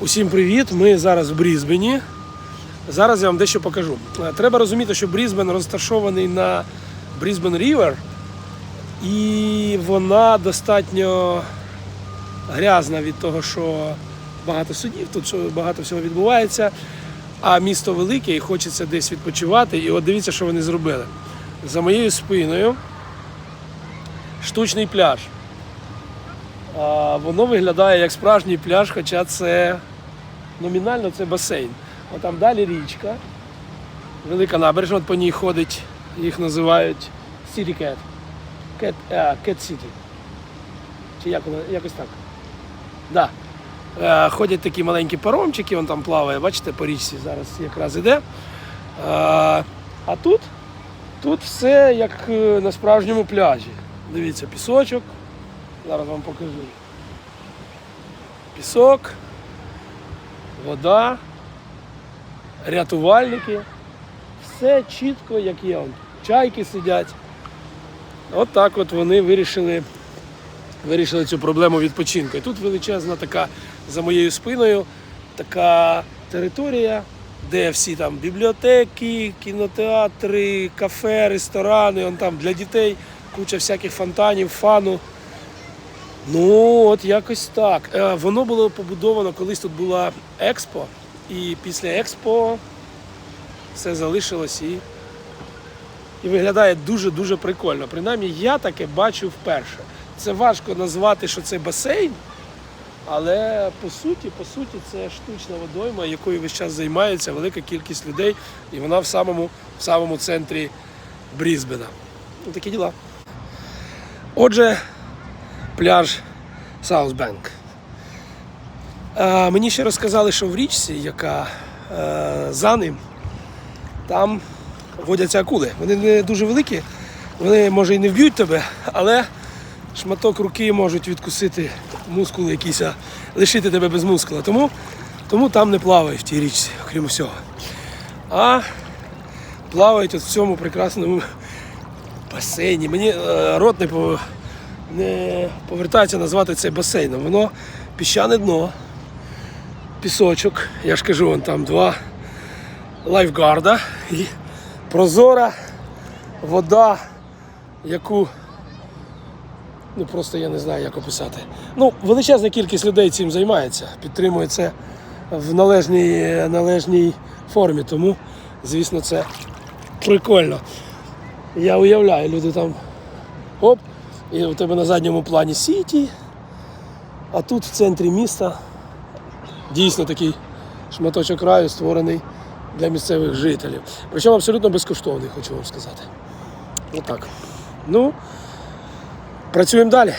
Усім привіт! Ми зараз в Брізбені. Зараз я вам дещо покажу. Е, Треба розуміти, що Брізбен розташований на Брізбен Рівер, і вона достатньо грязна від того, що багато судів, тут багато всього відбувається. А місто велике і хочеться десь відпочивати. І от дивіться, що вони зробили. За моєю спиною штучний пляж. А, воно виглядає як справжній пляж, хоча це номінально це басейн. От там далі річка, велика набережна, от по ній ходить, їх називають City Cat. Cat, а, Cat City. Чи як воно, якось так. Да. Е, ходять такі маленькі паромчики, він там плаває, бачите, по річці зараз якраз іде. Е, а тут, тут все як е, на справжньому пляжі. Дивіться, пісочок. Зараз вам покажу. Пісок, вода, рятувальники. Все чітко, як є. Чайки сидять. От так от вони вирішили, вирішили цю проблему відпочинку. І тут величезна така за моєю спиною така територія, де всі там бібліотеки, кінотеатри, кафе, ресторани, он там для дітей куча всяких фонтанів, фану. Ну, от якось так. Е, Воно було побудовано, колись тут була експо, і після експо все залишилось і, і виглядає дуже-дуже прикольно. Принаймні, я таке бачу вперше. Це важко назвати, що це басейн, але по суті, по суті, це штучна водойма, якою весь час займається велика кількість людей, і вона в самому, в самому центрі Брізбена. Ну, такі діла. Отже, пляж Саусбенк. Е, мені ще розказали, що в річці, яка е, за ним, там водяться акули. Вони не дуже великі, вони може і не вб'ють тебе, але шматок руки можуть відкусити мускули якісь, а лишити тебе без мускула. Тому, тому там не плавають в тій річці, окрім усього. А плавають от в цьому прекрасному басейні. Мені е, рот не, по, не повертається назвати це басейном. Воно піщане дно, пісочок. Я ж кажу, вон там два лайфгарда і прозора вода, яку ну просто я не знаю, як описати. Ну, величезна кількість людей цим займається, підтримує це в належній, належній формі. Тому, звісно, це прикольно. Я уявляю, люди там оп, і у тебе на задньому плані Сіті, а тут в центрі міста дійсно такий шматочок раю створений для місцевих жителів. Причому абсолютно безкоштовний, хочу вам сказати. Отак. Ну, працюємо далі.